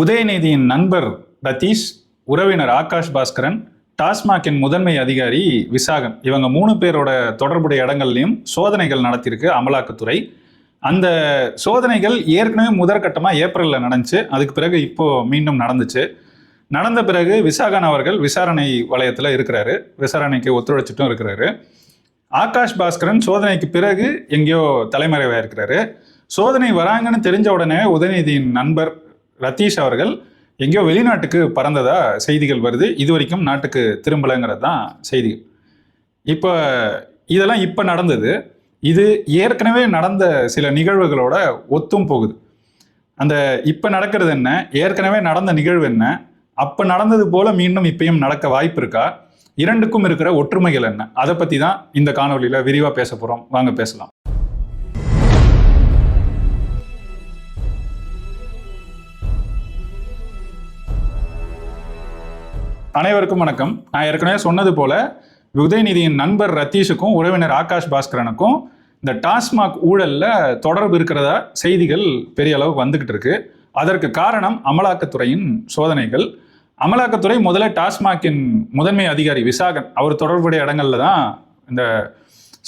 உதயநிதியின் நண்பர் ரதீஷ் உறவினர் ஆகாஷ் பாஸ்கரன் டாஸ்மாகின் முதன்மை அதிகாரி விசாகன். இவங்க மூணு பேரோட தொடர்புடைய இடங்கள்லையும் சோதனைகள் நடத்தியிருக்கு அமலாக்கத்துறை. அந்த சோதனைகள் ஏற்கனவே முதற்கட்டமாக ஏப்ரலில் நடந்துச்சு. அதுக்கு பிறகு இப்போது மீண்டும் நடந்துச்சு. நடந்த பிறகு விசாகன் அவர்கள் விசாரணை வளையத்தில் இருக்கிறாரு. விசாரணைக்கு ஒத்துழைச்சிட்டும் இருக்கிறாரு. ஆகாஷ் பாஸ்கரன் சோதனைக்கு பிறகு எங்கேயோ தலைமறைவாக இருக்கிறாரு சோதனை வராங்கன்னு தெரிஞ்ச உடனே உதயநிதியின் நண்பர் ரத்தீஷ் அவர்கள் எங்கேயோ வெளிநாட்டுக்கு பறந்ததா செய்திகள் வருது. இது வரைக்கும் நாட்டுக்கு திரும்பலைங்கிறது தான் செய்திகள் இப்போ இதெல்லாம் இப்போ நடந்தது. இது ஏற்கனவே நடந்த சில நிகழ்வுகளோட ஒத்தும் போகுது. அந்த இப்போ நடக்கிறது என்ன? ஏற்கனவே நடந்த நிகழ்வு என்ன? அப்போ நடந்தது போல மீண்டும் இப்பயும் நடக்க வாய்ப்பு இருக்கா? இரண்டுக்கும் இருக்கிற ஒற்றுமைகள் என்ன? அதை பற்றி தான் இந்த காணொலியில் விரிவாக பேச போகிறோம் வாங்க பேசலாம். அனைவருக்கும் வணக்கம். நான் ஏற்கனவே சொன்னது போல உதயநிதியின் நண்பர் ரத்தீஷுக்கும் உறவினர் ஆகாஷ் பாஸ்கரனுக்கும் இந்த டாஸ்மாக் ஊழல்ல தொடர்பு இருக்கிறதா செய்திகள் பெரிய அளவு வந்துகிட்டு இருக்கு. அதற்கு காரணம் அமலாக்கத்துறையின் சோதனைகள். அமலாக்கத்துறை முதல்ல டாஸ்மாகின் முதன்மை அதிகாரி விசாகன் அவர் தொடர்புடைய இடங்கள்ல தான் இந்த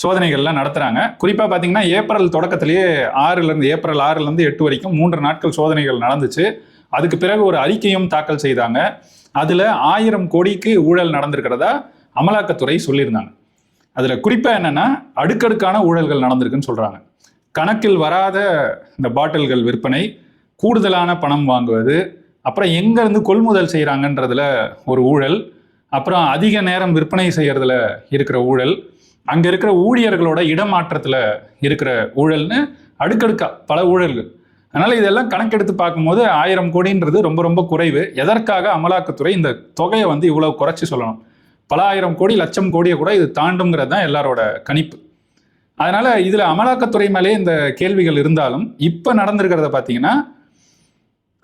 சோதனைகள்லாம் நடத்துகிறாங்க குறிப்பாக பார்த்தீங்கன்னா ஏப்ரல் தொடக்கத்திலேயே ஆறுலேருந்து ஏப்ரல் ஆறுலேருந்து எட்டு வரைக்கும் மூன்று நாட்கள் சோதனைகள் நடந்துச்சு. அதுக்கு பிறகு ஒரு அறிக்கையும் தாக்கல் செய்தாங்க. அதில் ஆயிரம் கோடிக்கு ஊழல் நடந்திருக்கிறதா அமலாக்கத்துறை சொல்லியிருந்தாங்க. அதில் குறிப்பாக என்னென்னா அடுக்கடுக்கான ஊழல்கள் நடந்திருக்குன்னு சொல்கிறாங்க கணக்கில் வராத இந்த பாட்டில்கள் விற்பனை கூடுதலான பணம் வாங்குவது அப்புறம் எங்கேருந்து கொள்முதல் செய்கிறாங்கன்றதுல ஒரு ஊழல் அப்புறம் அதிக நேரம் விற்பனை செய்யறதுல இருக்கிற ஊழல் அங்கே இருக்கிற ஊழியர்களோட இடமாற்றத்தில் இருக்கிற ஊழல்னு அடுக்கடுக்கா பல ஊழல்கள். அதனால் இதெல்லாம் கணக்கெடுத்து பார்க்கும்போது ஆயிரம் கோடின்றது ரொம்ப ரொம்ப குறைவு. எதற்காக அமலாக்கத்துறை இந்த தொகையை வந்து இவ்வளவு குறைச்சி சொல்லணும்? பல ஆயிரம் கோடி லட்சம் கோடியை கூட இது தாண்டுங்கிறது தான் எல்லாரோட கணிப்பு. அதனால இதில் அமலாக்கத்துறை மேலே இந்த கேள்விகள் இருந்தாலும் இப்போ நடந்திருக்கிறத பார்த்தீங்கன்னா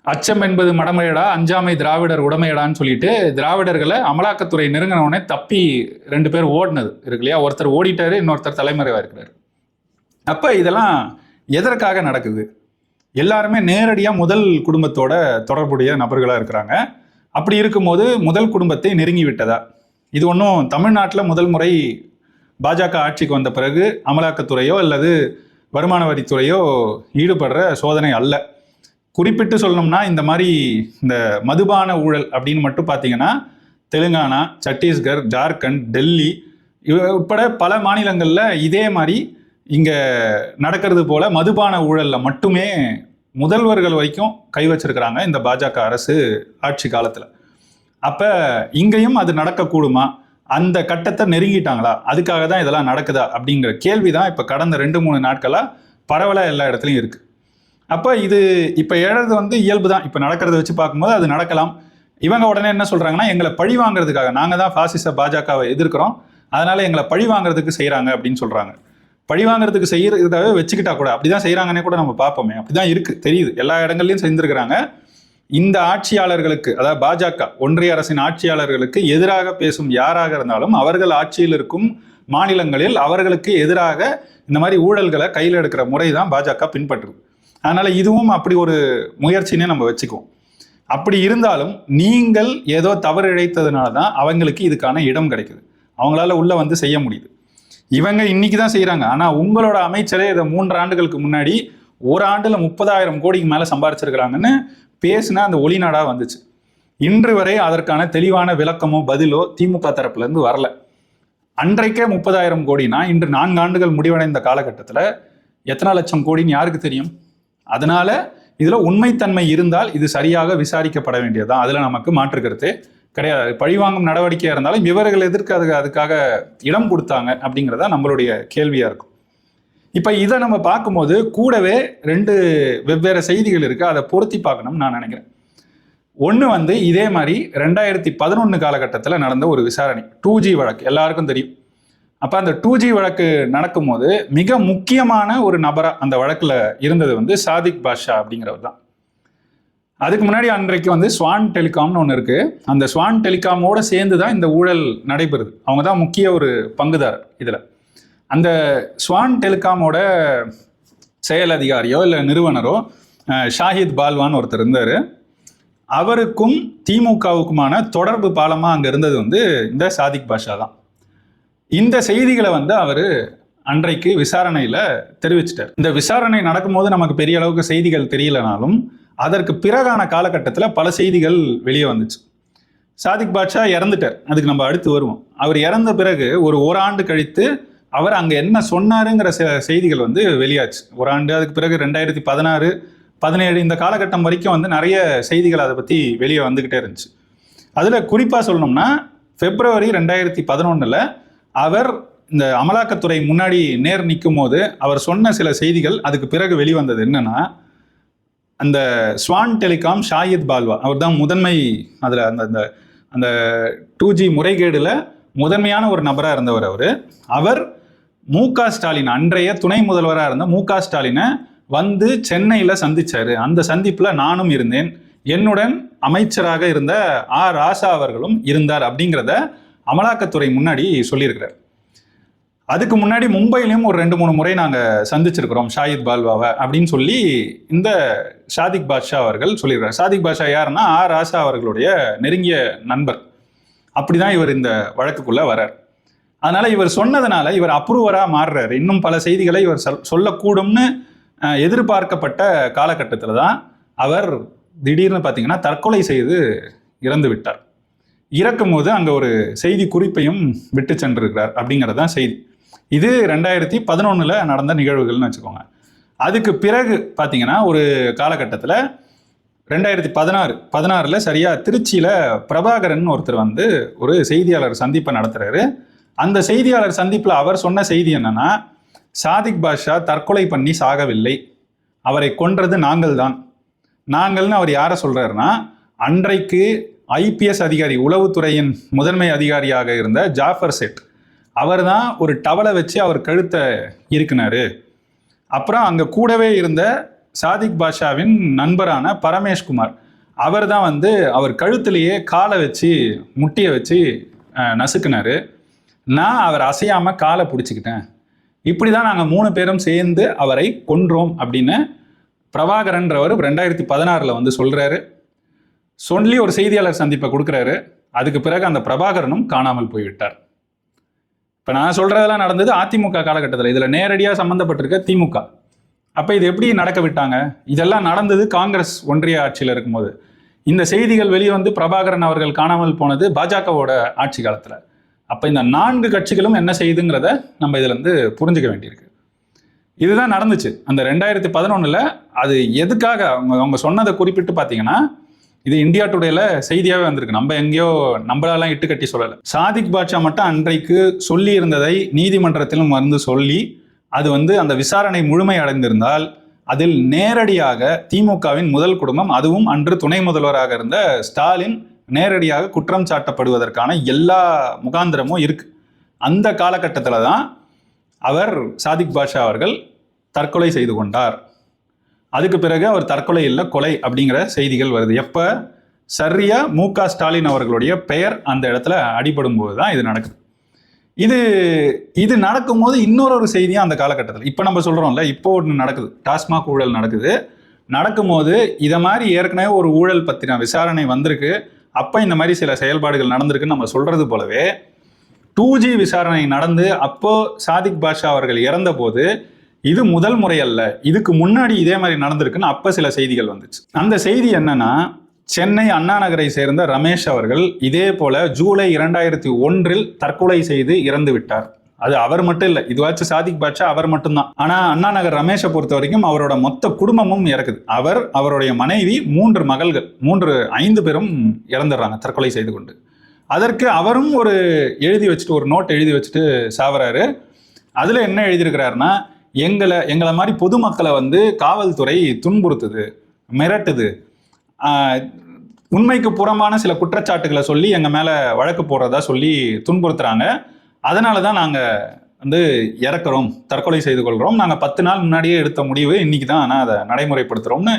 அச்சம் என்பது மடமையடா அஞ்சாமை திராவிடர் உடமையடான்னு சொல்லிட்டு திராவிடர்களை அமலாக்கத்துறை நெருங்கினவுடனே தப்பி ரெண்டு பேர் ஓடினது. இருக்கு இல்லையா? ஒருத்தர் ஓடிட்டாரு இன்னொருத்தர் தலைமறைவாக இருக்கிறாரு. அப்போ இதெல்லாம் எதற்காக நடக்குது? எல்லாருமே நேரடியாக முதல் குடும்பத்தோட தொடர்புடைய நபர்களாக இருக்கிறாங்க. அப்படி இருக்கும்போது முதல் குடும்பத்தை நெருங்கி விட்டதா? இது ஒன்றும் தமிழ்நாட்டில் முதல் முறை பாஜக ஆட்சிக்கு வந்த பிறகு அமலாக்கத்துறையோ அல்லது வருமான வரித்துறையோ ஈடுபடுற சோதனை அல்ல. குறிப்பிட்டு சொல்லணும்னா இந்த மாதிரி இந்த மதுபான ஊழல் அப்படின்னு மட்டும் பார்த்தீங்கன்னா தெலுங்கானா சத்தீஸ்கர் ஜார்க்கண்ட் டெல்லி இவ- உட்பட பல மாநிலங்களில் இதே மாதிரி இங்கே நடக்கிறது போல் மதுபான ஊழலில் மட்டுமே முதல்வர்கள் வரைக்கும் கை வச்சிருக்கிறாங்க இந்த பாஜக அரசு ஆட்சி காலத்தில். அப்போ இங்கேயும் அது நடக்கக்கூடுமா? அந்த கட்டத்தை நெருங்கிட்டாங்களா? அதுக்காக தான் இதெல்லாம் நடக்குதா? அப்படிங்கிற கேள்வி தான் இப்போ கடந்த ரெண்டு மூணு நாட்களாக பரவலாக எல்லா இடத்துலையும் இருக்குது அப்போ இது இப்போ எழுறது வந்து இயல்பு தான். இப்போ நடக்கிறத வச்சு பார்க்கும்போது அது நடக்கலாம். இவங்க உடனே என்ன சொல்கிறாங்கன்னா எங்களை பழி வாங்குறதுக்காக நாங்கள் தான் ஃபாசிச பாஜகவை எதிர்க்கிறோம். அதனால் எங்களை பழி வாங்குறதுக்கு செய்கிறாங்க அப்படின்னு சொல்கிறாங்க பழி வாங்குறதுக்கு செய்யறதாவே வச்சுக்கிட்டா கூட அப்படிதான் செய்கிறாங்கன்னே கூட நம்ம பார்ப்போமே. அப்படிதான் இருக்கு. தெரியுது. எல்லா இடங்கள்லையும் செஞ்சிருக்கிறாங்க இந்த ஆட்சியாளர்களுக்கு அதாவது பாஜக ஒன்றிய அரசின் ஆட்சியாளர்களுக்கு எதிராக பேசும் யாராக இருந்தாலும் அவர்கள் ஆட்சியில் இருக்கும் மாநிலங்களில் அவர்களுக்கு எதிராக இந்த மாதிரி ஊழல்களை கையில் எடுக்கிற முறை தான் பாஜக பின்பற்றுது. அதனால இதுவும் அப்படி ஒரு முயற்சினே நம்ம வச்சுக்குவோம். அப்படி இருந்தாலும் நீங்கள் ஏதோ தவறு இழைத்ததுனால தான் அவங்களுக்கு இதுக்கான இடம் கிடைக்குது. அவங்களால உள்ள வந்து செய்ய முடியுது. இவங்க இன்னைக்கு தான் செய்கிறாங்க ஆனால் உங்களோட அமைச்சரே இதை மூன்று ஆண்டுகளுக்கு முன்னாடி ஒரு ஆண்டில் முப்பதாயிரம் கோடிக்கு மேலே சம்பாரிச்சிருக்கிறாங்கன்னு பேசின அந்த ஒளிநாடாக வந்துச்சு. இன்று வரை அதற்கான தெளிவான விளக்கமோ பதிலோ திமுக தரப்புலேருந்து வரல. அன்றைக்கே முப்பதாயிரம் கோடினா இன்று நான்கு ஆண்டுகள் முடிவடைந்த காலகட்டத்தில் எத்தனை லட்சம் கோடின்னு யாருக்கு தெரியும்? அதனால இதில் உண்மைத்தன்மை இருந்தால் இது சரியாக விசாரிக்கப்பட வேண்டியதுதான். அதில் நமக்கு மாற்றுக்கிறது கிடையாது. பழிவாங்கும் நடவடிக்கையாக இருந்தாலும் இவர்கள் எதற்கு அது அதுக்காக இடம் கொடுத்தாங்க அப்படிங்கிறதா நம்மளுடைய கேள்வியாக இருக்கும். இப்போ இதை நம்ம பார்க்கும்போது கூடவே ரெண்டு வெவ்வேறு செய்திகள் இருக்குது அதை பொருத்தி பார்க்கணும்னு நான் நினைக்கிறேன். ஒன்று வந்து இதே மாதிரி ரெண்டாயிரத்தி பதினொன்று காலகட்டத்தில் நடந்த ஒரு விசாரணை. டூ ஜி வழக்கு. எல்லாருக்கும் தெரியும். அப்போ அந்த டூ ஜி வழக்கு நடக்கும்போது மிக முக்கியமான ஒரு நபராக அந்த வழக்கில் இருந்தது வந்து சாதிக் பாஷா அப்படிங்கிறவர் தான். அதுக்கு முன்னாடி அன்றைக்கு வந்து ஸ்வான் டெலிகாம்னு ஒன்று இருக்குது அந்த ஸ்வான் டெலிகாமோட சேர்ந்து தான் இந்த ஊழல் நடைபெறுது. அவங்க தான் முக்கிய ஒரு பங்குதாரர் இதில். அந்த ஸ்வான் டெலிகாமோட செயல் அதிகாரியோ இல்லை நிறுவனரோ ஷாஹித் பால்வான் ஒருத்தர் இருந்தார். அவருக்கும் திமுகவுக்குமான தொடர்பு பாலமாக அங்கே இருந்தது வந்து இந்த சாதிக் பாஷா தான். இந்த செய்திகளை வந்து அவர் அன்றைக்கு விசாரணையில் தெரிவிச்சிட்டார். இந்த விசாரணை நடக்கும்போது நமக்கு பெரிய அளவுக்கு செய்திகள் தெரியலனாலும் அதற்கு பிறகான காலகட்டத்தில் பல செய்திகள் வெளியே வந்துச்சு. சாதிக் பாட்ஷா இறந்துட்டார். அதுக்கு நம்ம அடுத்து வருவோம். அவர் இறந்த பிறகு ஒரு ஓராண்டு கழித்து அவர் அங்கே என்ன சொன்னாருங்கிற சில செய்திகள் வந்து வெளியாச்சு. ஒரு ஆண்டு அதுக்கு பிறகு ரெண்டாயிரத்தி பதினாறு பதினேழு இந்த காலகட்டம் வரைக்கும் வந்து நிறைய செய்திகள் அதை பற்றி வெளியே வந்துக்கிட்டே இருந்துச்சு. அதில் குறிப்பாக சொல்லணும்னா பிப்ரவரி ரெண்டாயிரத்தி பதினொன்றில் அவர் இந்த அமலாக்கத்துறை முன்னாடி நேர் நிற்கும் போது அவர் சொன்ன சில செய்திகள் அதுக்கு பிறகு வெளிவந்தது என்னென்னா அந்த ஸ்வான் டெலிகாம் ஷாயித் பால்வா அவர் தான் முதன்மை அதில் அந்த அந்த அந்த டூ ஜி முறைகேடில் முதன்மையான ஒரு நபராக இருந்தவர் அவர். அவர் மு க ஸ்டாலின் அன்றைய துணை முதல்வராக இருந்த மு க ஸ்டாலினை வந்து சென்னையில் சந்தித்தார் அந்த சந்திப்பில் நானும் இருந்தேன். என்னுடன் அமைச்சராக இருந்த ஆ ராசா அவர்களும் இருந்தார் அப்படிங்கிறத அமலாக்கத்துறை முன்னாடி சொல்லியிருக்கிறார். அதுக்கு முன்னாடி மும்பையிலையும் ஒரு ரெண்டு மூணு முறை நாங்கள் சந்திச்சிருக்கிறோம் ஷாயித் பால்வாவை அப்படின்னு சொல்லி இந்த ஷாதிக் பாட்ஷா அவர்கள் சொல்லியிருக்காரு. ஷாதிக் பாட்ஷா யாருன்னா ஆர் ராசா அவர்களுடைய நெருங்கிய நண்பர். அப்படிதான் இவர் இந்த வழக்குக்குள்ள வரார் அதனால இவர் சொன்னதுனால இவர் அப்ரூவராக மாறுறாரு. இன்னும் பல செய்திகளை இவர் சொல் சொல்லக்கூடும்னு எதிர்பார்க்கப்பட்ட காலகட்டத்தில் தான் அவர் திடீர்னு பார்த்தீங்கன்னா தற்கொலை செய்து இறந்து விட்டார். இறக்கும் போது அங்கே ஒரு செய்தி குறிப்பையும் விட்டு சென்றிருக்கிறார் அப்படிங்கிறது தான் செய்தி. இது ரெண்டாயிரத்தி பதினொன்றில் நடந்த நிகழ்வுகள்னு வச்சுக்கோங்க. அதுக்கு பிறகு பார்த்தீங்கன்னா ஒரு காலகட்டத்தில் ரெண்டாயிரத்தி பதினாறு பதினாறில் சரியாக திருச்சியில் பிரபாகரன் ஒருத்தர் வந்து ஒரு செய்தியாளர் சந்திப்பை நடத்துகிறாரு அந்த செய்தியாளர் சந்திப்பில் அவர் சொன்ன செய்தி என்னன்னா சாதிக் பாஷா தற்கொலை பண்ணி சாகவில்லை. அவரை கொன்றது நாங்கள் தான். நாங்கள்னு அவர் யாரை சொல்கிறாருன்னா அன்றைக்கு ஐபிஎஸ் அதிகாரி உளவுத்துறையின் முதன்மை அதிகாரியாக இருந்த ஜாஃபர் செட். அவர் தான் ஒரு டவலை வச்சு அவர் கழுத்தை இருக்குனாரு அப்புறம் அங்கே கூடவே இருந்த சாதிக் பாஷாவின் நண்பரான பரமேஷ்குமார் அவர் தான் வந்து அவர் கழுத்துலேயே காலை வச்சு முட்டியை வச்சு நசுக்குனாரு. நான் அவர் அசையாமல் காலை பிடிச்சிக்கிட்டேன். இப்படி தான் நாங்கள் மூணு பேரும் சேர்ந்து அவரை கொன்றோம் அப்படின்னு பிரபாகரன்றவர் ரெண்டாயிரத்தி பதினாறில் வந்து சொல்கிறாரு சொல்லி ஒரு செய்தியாளர் சந்திப்பை கொடுக்குறாரு. அதுக்கு பிறகு அந்த பிரபாகரனும் காணாமல் போய்விட்டார். இப்போ நான் சொல்கிறதெல்லாம் நடந்தது அதிமுக காலகட்டத்தில். இதில் நேரடியாக சம்மந்தப்பட்டிருக்க திமுக. அப்போ இது எப்படி நடக்க விட்டாங்க? இதெல்லாம் நடந்தது காங்கிரஸ் ஒன்றிய ஆட்சியில் இருக்கும்போது. இந்த செய்திகள் வெளியே வந்து பிரபாகரன் அவர்கள் காணாமல் போனது பாஜகவோட ஆட்சி காலத்தில். அப்போ இந்த நான்கு கட்சிகளும் என்ன செய்யுதுங்கிறத நம்ம இதுல இருந்து புரிஞ்சுக்க வேண்டியிருக்கு. இதுதான் நடந்துச்சு. அந்த ரெண்டாயிரத்தி பதினொன்றில் அது எதுக்காக? அவங்க அவங்க சொன்னதை குறிப்பிட்டு பார்த்தீங்கன்னா இது இந்தியா டுடேல செய்தியாகவே வந்திருக்கு. நம்ம எங்கேயோ நம்மளாலாம் இட்டு கட்டி சொல்லலை. சாதிக் பாட்ஷா மட்டும் அன்றைக்கு சொல்லி இருந்ததை நீதிமன்றத்திலும் வந்து சொல்லி அது வந்து அந்த விசாரணை முழுமை அடைந்திருந்தால் அதில் நேரடியாக திமுகவின் முதல் குடும்பம் அதுவும் அன்று துணை முதல்வராக இருந்த ஸ்டாலின் நேரடியாக குற்றம் சாட்டப்படுவதற்கான எல்லா முகாந்திரமும் இருக்கு. அந்த காலகட்டத்தில் தான் அவர் சாதிக் பாஷா அவர்கள் தற்கொலை செய்து கொண்டார். அதுக்கு பிறகு அவர் தற்கொலை இல்லை கொலை அப்படிங்கிற செய்திகள் வருது. எப்போ? சரியா மு க ஸ்டாலின் அவர்களுடைய பெயர் அந்த இடத்துல அடிபடும் போது தான் இது நடக்குது. இது இது நடக்கும்போது இன்னொரு ஒரு செய்தியும் அந்த காலகட்டத்தில். இப்போ நம்ம சொல்கிறோம்ல இப்போ ஒன்று நடக்குது. டாஸ்மாக் ஊழல் நடக்குது. நடக்கும்போது இதை மாதிரி ஏற்கனவே ஒரு ஊழல் பற்றின விசாரணை வந்திருக்கு. அப்போ இந்த மாதிரி சில செயல்பாடுகள் நடந்திருக்குன்னு நம்ம சொல்கிறது போலவே டூ ஜி விசாரணை நடந்து அப்போது சாதிக் பாஷா அவர்கள் இறந்தபோது இது முதல் முறை அல்ல. இதுக்கு முன்னாடி இதே மாதிரி நடந்திருக்குன்னு அப்போ சில செய்திகள் வந்துச்சு. அந்த செய்தி என்னன்னா சென்னை அண்ணா நகரை சேர்ந்த ரமேஷ் அவர்கள் இதே போல ஜூலை இரண்டாயிரத்தி ஒன்றில் தற்கொலை செய்து இறந்து விட்டார். அது அவர் மட்டும் இல்லை இதுவாச்சும் சாதிக் பாட்சா அவர் மட்டும்தான். ஆனா அண்ணா நகர் ரமேஷை பொறுத்த வரைக்கும் அவரோட மொத்த குடும்பமும் இறக்குது. அவர் அவருடைய மனைவி மூன்று மகள்கள் மூன்று ஐந்து பேரும் இறந்துடுறாங்க தற்கொலை செய்து கொண்டு. அதற்கு அவரும் ஒரு எழுதி வச்சுட்டு ஒரு நோட் எழுதி வச்சுட்டு சாவறாரு. அதுல என்ன எழுதியிருக்கிறாருன்னா எங்களை எங்களை மாதிரி பொதுமக்களை வந்து காவல்துறை துன்புறுத்துது மிரட்டுது. உண்மைக்கு புறம்பான சில குற்றச்சாட்டுகளை சொல்லி எங்கள் மேலே வழக்கு போடுறதா சொல்லி துன்புறுத்துறாங்க. அதனால தான் நாங்கள் வந்து இறக்குறோம் தற்கொலை செய்து கொள்கிறோம் நாங்கள் பத்து நாள் முன்னாடியே எடுத்த முடிவு இன்றைக்கி தான் ஆனால் அதை நடைமுறைப்படுத்துகிறோம்னு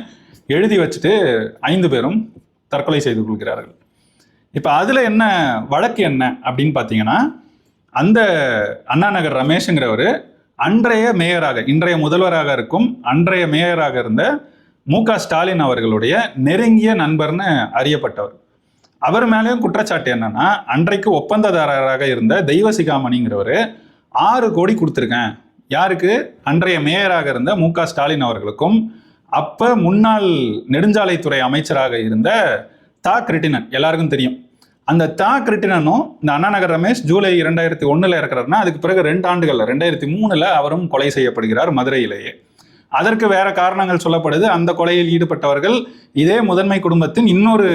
எழுதி வச்சுட்டு ஐந்து பேரும் தற்கொலை செய்து கொள்கிறார்கள். இப்போ அதில் என்ன வழக்கு என்ன அப்படின்னு பார்த்தீங்கன்னா அந்த அண்ணா நகர் ரமேஷுங்கிறவர் அன்றைய மேயராக இன்றைய முதல்வராக இருக்கும் அன்றைய மேயராக இருந்த மு க ஸ்டாலின் அவர்களுடைய நெருங்கிய நண்பர்னு அறியப்பட்டவர். அவர் மேலேயும் குற்றச்சாட்டு என்னன்னா அன்றைக்கு ஒப்பந்ததாரராக இருந்த தெய்வசிகாமணிங்கிறவர் ஆறு கோடி கொடுத்துருக்கேன். யாருக்கு? அன்றைய மேயராக இருந்த மு க ஸ்டாலின் அவர்களுக்கும் அப்ப முன்னாள் நெடுஞ்சாலைத்துறை அமைச்சராக இருந்த தா. கிருட்டினன் எல்லாருக்கும் தெரியும். அந்த தா கிருட்டினனும் இந்த அண்ணாநகர் ரமேஷ் ஜூலை இரண்டாயிரத்தி ஒன்றில் இருக்கிறாருன்னா அதுக்கு பிறகு ரெண்டு ஆண்டுகளில் ரெண்டாயிரத்தி மூணில் அவரும் கொலை செய்யப்படுகிறார் மதுரையிலேயே. அதற்கு வேற காரணங்கள் சொல்லப்படுது. அந்த கொலையில் ஈடுபட்டவர்கள் இதே முதன்மை குடும்பத்தின் இன்னொரு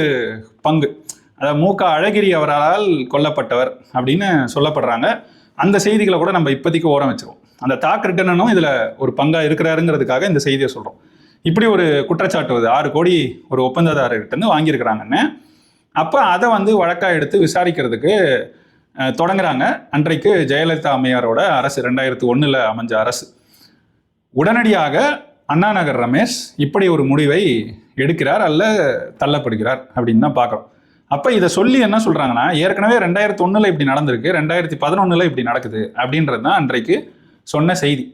பங்கு. அதாவது மு க அழகிரி அவரால் கொல்லப்பட்டவர் அப்படின்னு சொல்லப்படுறாங்க. அந்த செய்திகளை கூட நம்ம இப்போதைக்கு ஓரம் வச்சிருவோம். அந்த தா ரிட்டனும் இதில் ஒரு பங்காக இருக்கிறாருங்கிறதுக்காக இந்த செய்தியை சொல்கிறோம் இப்படி ஒரு குற்றச்சாட்டு வருது. ஆறு கோடி ஒரு ஒப்பந்ததாரர்கிட்ட வாங்கியிருக்கிறாங்கன்னு. அப்போ அதை வந்து வழக்காக எடுத்து விசாரிக்கிறதுக்கு தொடங்குறாங்க. அன்றைக்கு ஜெயலலிதா அம்மையாரோட அரசு ரெண்டாயிரத்தி ஒன்றில் அமைஞ்ச அரசு. உடனடியாக அண்ணா நகர் ரமேஷ் இப்படி ஒரு முடிவை எடுக்கிறார் அல்ல தள்ளப்படுகிறார் அப்படின்னு தான் பார்க்குறோம். அப்போ இதை சொல்லி என்ன சொல்கிறாங்கன்னா ஏற்கனவே ரெண்டாயிரத்தி ஒன்றில் இப்படி நடந்திருக்கு ரெண்டாயிரத்தி பதினொன்றில் இப்படி நடக்குது அப்படின்றது தான் அன்றைக்கு சொன்ன செய்தி.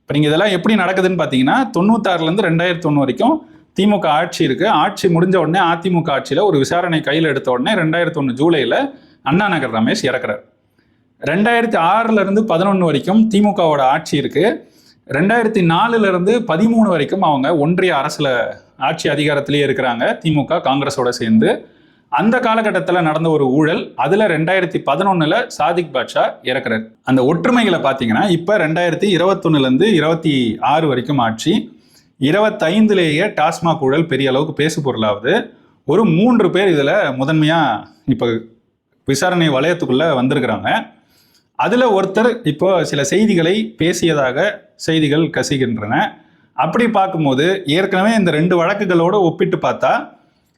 இப்போ நீங்கள் இதெல்லாம் எப்படி நடக்குதுன்னு பார்த்தீங்கன்னா தொண்ணூத்தாறுலேருந்து ரெண்டாயிரத்தி ஒன்று வரைக்கும் திமுக ஆட்சி இருக்கு. ஆட்சி முடிஞ்ச உடனே அதிமுக ஆட்சியில் ஒரு விசாரணை கையில் எடுத்த உடனே ரெண்டாயிரத்தி ஒன்று ஜூலையில் அண்ணா நகர் ரமேஷ் இறக்குறார். ரெண்டாயிரத்தி ஆறுல இருந்து பதினொன்று வரைக்கும் திமுகவோட ஆட்சி இருக்கு. ரெண்டாயிரத்தி நாலுல இருந்து பதிமூணு வரைக்கும் அவங்க ஒன்றிய அரசுல ஆட்சி அதிகாரத்திலேயே இருக்கிறாங்க திமுக காங்கிரஸோட சேர்ந்து. அந்த காலகட்டத்தில் நடந்த ஒரு ஊழல் அதுல ரெண்டாயிரத்தி பதினொன்னுல சாதிக் பாட்ஷா இறக்குறாரு. அந்த ஒற்றுமைகளை பார்த்தீங்கன்னா இப்போ ரெண்டாயிரத்தி இருபத்தொன்னுல இருந்து இருபத்தி ஆறு வரைக்கும் ஆட்சி. இருபத்தைந்துலேயே டாஸ்மாக் ஊழல் பெரிய அளவுக்கு பேசு பொருளாகுது ஒரு மூன்று பேர் இதில் முதன்மையாக இப்போ விசாரணை வளையத்துக்குள்ளே வந்திருக்கிறாங்க. அதில் ஒருத்தர் இப்போ சில செய்திகளை பேசியதாக செய்திகள் கசிகின்றன. அப்படி பார்க்கும்போது ஏற்கனவே இந்த ரெண்டு வழக்குகளோடு ஒப்பிட்டு பார்த்தா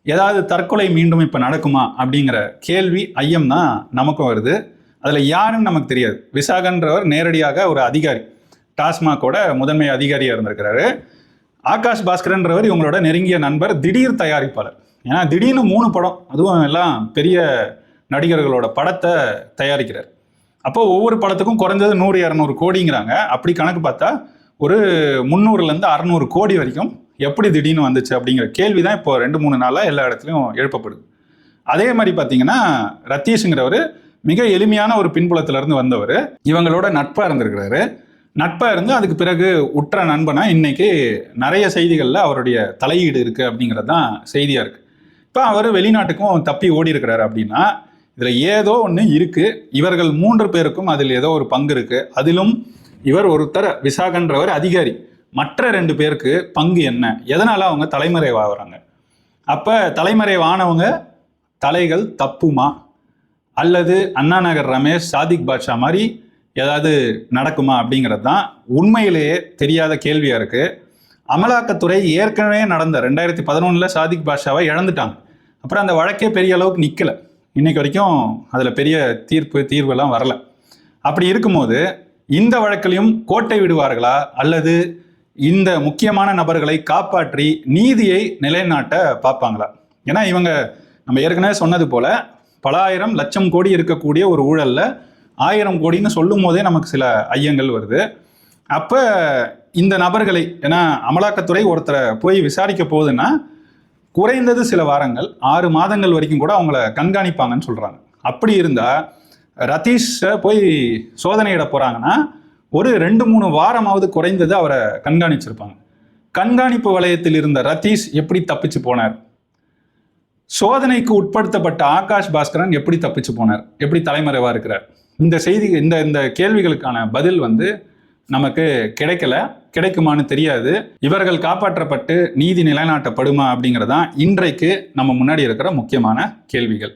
ஏதாவது தற்கொலை மீண்டும் இப்போ நடக்குமா அப்படிங்கிற கேள்வி ஐயம் தான் நமக்கும் வருது. அதில் யாருன்னு நமக்கு தெரியாது. விசாகன்றவர் நேரடியாக ஒரு அதிகாரி டாஸ்மாகோட முதன்மை அதிகாரியாக இருந்திருக்கிறாரு. ஆகாஷ் பாஸ்கரன்றவர் இவங்களோட நெருங்கிய நண்பர் திடீர் தயாரிப்பாளர். ஏன்னா திடீர்னு மூணு படம் அதுவும் எல்லாம் பெரிய நடிகர்களோட படத்தை தயாரிக்கிறார். அப்போ ஒவ்வொரு படத்துக்கும் குறைஞ்சது நூறு இரநூறு கோடிங்கிறாங்க. அப்படி கணக்கு பார்த்தா ஒரு முந்நூறுலேருந்து அறநூறு கோடி வரைக்கும் எப்படி திடீர்னு வந்துச்சு அப்படிங்கிற கேள்வி தான் இப்போ ரெண்டு மூணு நாளாக எல்லா இடத்துலையும் எழுப்பப்படுது. அதே மாதிரி பார்த்தீங்கன்னா ரத்தீஷுங்கிறவர் மிக எளிமையான ஒரு பின்புலத்திலேருந்து வந்தவர். இவங்களோட நட்பாக இருந்திருக்கிறாரு. நட்பாக இருந்து அதுக்கு பிறகு உற்ற நண்பனா இன்னைக்கு நிறைய செய்திகளில் அவருடைய தலையீடு இருக்கு அப்படிங்கிறது தான் செய்தியாக இருக்கு. இப்போ அவர் வெளிநாட்டுக்கும் தப்பி ஓடி இருக்கிறாரு அப்படின்னா இதில் ஏதோ ஒன்று இருக்கு. இவர்கள் மூன்று பேருக்கும் அதில் ஏதோ ஒரு பங்கு இருக்கு. அதிலும் இவர் ஒருத்தர் விசாகன்றவர் அதிகாரி. மற்ற ரெண்டு பேருக்கு பங்கு என்ன? எதனால அவங்க தலைமறைவாகிறாங்க? அப்போ தலைமறைவானவங்க தலைகள் தப்புமா? அல்லது அண்ணா நகர் ரமேஷ் சாதிக் பாட்ஷா மாதிரி ஏதாவது நடக்குமா அப்படிங்கிறது தான் உண்மையிலேயே தெரியாத கேள்வியாக இருக்கு. அமலாக்கத்துறை ஏற்கனவே நடந்த ரெண்டாயிரத்தி பதினொன்றில் சாதிக் பாஷாவை இழந்துட்டாங்க. அப்புறம் அந்த வழக்கே பெரிய அளவுக்கு நிற்கல இன்னைக்கு வரைக்கும் அதில் பெரிய தீர்ப்பு தீர்வெல்லாம் வரல. அப்படி இருக்கும்போது இந்த வழக்கிலையும் கோட்டை விடுவார்களா? அல்லது இந்த முக்கியமான நபர்களை காப்பாற்றி நீதியை நிலைநாட்ட பார்ப்பாங்களா? ஏன்னா இவங்க நம்ம ஏற்கனவே சொன்னது போல பல ஆயிரம் லட்சம் கோடி இருக்கக்கூடிய ஒரு ஊழலில் ஆயிரம் கோடின்னு சொல்லும் போதே நமக்கு சில ஐயங்கள் வருது. அப்போ இந்த நபர்களை ஏன்னா அமலாக்கத்துறை ஒருத்தரை போய் விசாரிக்க போகுதுன்னா குறைந்தது சில வாரங்கள் ஆறு மாதங்கள் வரைக்கும் கூட அவங்கள கண்காணிப்பாங்கன்னு சொல்றாங்க. அப்படி இருந்தா ரதீஷை போய் சோதனையிட போறாங்கன்னா ஒரு ரெண்டு மூணு வாரமாவது குறைந்தது அவரை கண்காணிச்சிருப்பாங்க. கண்காணிப்பு வலயத்தில் இருந்த ரதீஷ் எப்படி தப்பிச்சு போனார்? சோதனைக்கு உட்படுத்தப்பட்ட ஆகாஷ் பாஸ்கரன் எப்படி தப்பிச்சு போனார்? எப்படி தலைமறைவா இருக்கிறார்? இந்த செய்தி இந்த இந்த கேள்விகளுக்கான பதில் வந்து நமக்கு கிடைக்கல கிடைக்குமான்னு தெரியாது. இவர்கள் காப்பாற்றப்பட்டு நீதி நிலைநாட்டப்படுமா அப்படிங்கிறதான் இன்றைக்கு நம்ம முன்னாடி இருக்கிற முக்கியமான கேள்விகள்.